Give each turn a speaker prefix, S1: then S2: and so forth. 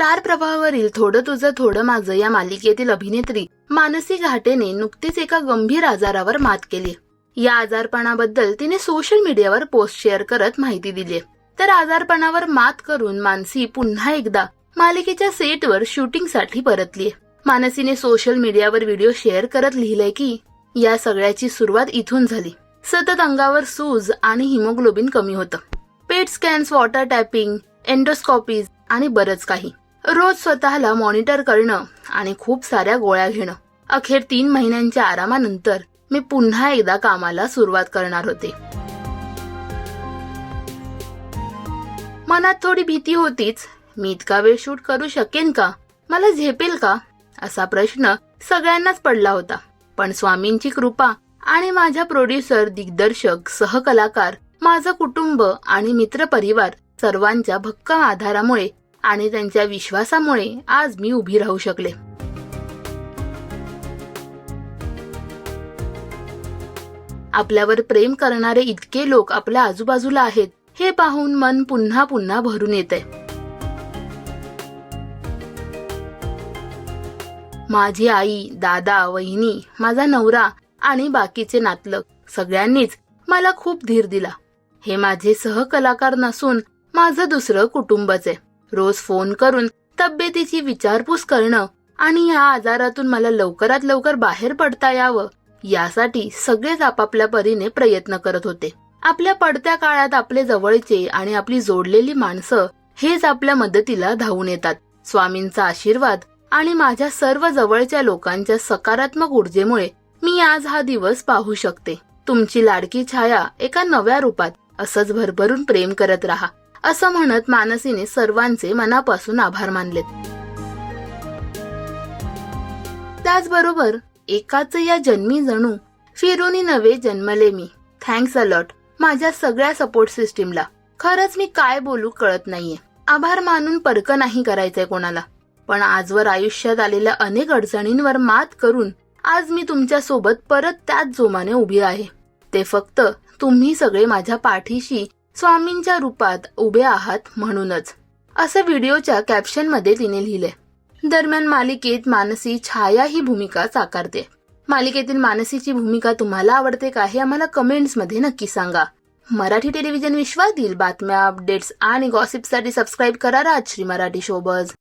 S1: Star प्रभावावरील थोडं तुझं थोडं माझं या मालिकेतील अभिनेत्री मानसी घाटेने नुकतीच एका गंभीर आजारावर मात केली. या आजारपणाबद्दल तिने सोशल मीडियावर पोस्ट शेअर करत माहिती दिली. तर आजारपणावर मात करून मानसी पुन्हा एकदा मालिकेच्या सेटवर शूटिंगसाठी परतली. मानसीने सोशल मीडियावर व्हिडिओ शेअर करत लिहिलंय की या सगळ्याची सुरुवात इथून झाली. सतत अंगावर सूज आणि हिमोग्लोबिन कमी होतं. PET scans water tapping endoscopies आणि बरंच काही. रोज स्वतःला मॉनिटर करणं आणि खूप साऱ्या गोळ्या घेणं. अखेर तीन महिन्यांच्या आरामानंतर मी पुन्हा एकदा कामाला सुरुवात करणार होते. मनात थोडी भीती होतीच. मी इतका वेळ शूट करू शकेन का? मला झेपेल का? असा प्रश्न सगळ्यांनाच पडला होता. पण स्वामींची कृपा आणि माझ्या प्रोड्युसर दिग्दर्शक सहकलाकार माझं कुटुंब आणि मित्रपरिवार सर्वांच्या भक्कम आधारामुळे आणि त्यांच्या विश्वासामुळे आज मी उभी राहू शकले. आपल्यावर प्रेम करणारे इतके लोक आपल्या आजूबाजूला आहेत हे पाहून मन पुन्हा पुन्हा भरून येते. माझी आई दादा वहिनी माझा नवरा आणि बाकीचे नातलग सगळ्यांनीच मला खूप धीर दिला. हे माझे सहकलाकार नसून माझं दुसरं कुटुंबच आहे. रोज फोन करून तब्येतीची विचारपूस करणं आणि या आजारातून मला लवकरात लवकर बाहेर पडता यावं यासाठी सगळेच आपापल्या परीने प्रयत्न करत होते. आपल्या पडत्या काळात आपले जवळचे आणि आपली जोडलेली माणसं हेच आपल्या मदतीला धावून येतात. स्वामींचा आशीर्वाद आणि माझ्या सर्व जवळच्या लोकांच्या सकारात्मक ऊर्जेमुळे मी आज हा दिवस पाहू शकते. तुमची लाडकी छाया एका नव्या रूपात असंच भरभरून प्रेम करत राहा. असं म्हणत मानसीने सर्वांचे मनापासून आभार मानलेत. त्याचबरोबर एकाच या जन्मी जणू फिरूनी नवे जन्मले मी. थँक्स अलॉट माझ्या सगळ्या सपोर्ट सिस्टीमला खरंच मी काय बोलू कळत नाहीये. आभार मानून परक नाही करायचंय कोणाला. पण आजवर आयुष्यात आलेल्या अनेक अडचणींवर मात करून आज मी तुमच्यासोबत परत त्याच जोमाने उभी आहे. ते फक्त तुम्ही सगळे माझ्या पाठीशी स्वामींच्या रूपात उभे आहात म्हणूनच. असं व्हिडिओच्या कॅप्शनमध्ये तिने लिहिले. दरम्यान मालिकेत मानसी छाया ही भूमिका साकारते. मालिकेतील मानसीची भूमिका तुम्हाला आवडते का हे आम्हाला कमेंट्समध्ये नक्की सांगा. मराठी टेलिव्हिजन विश्वातील बातम्या अपडेट्स आणि गॉसिपसाठी सबस्क्राईब करा राजश्री मराठी शोबज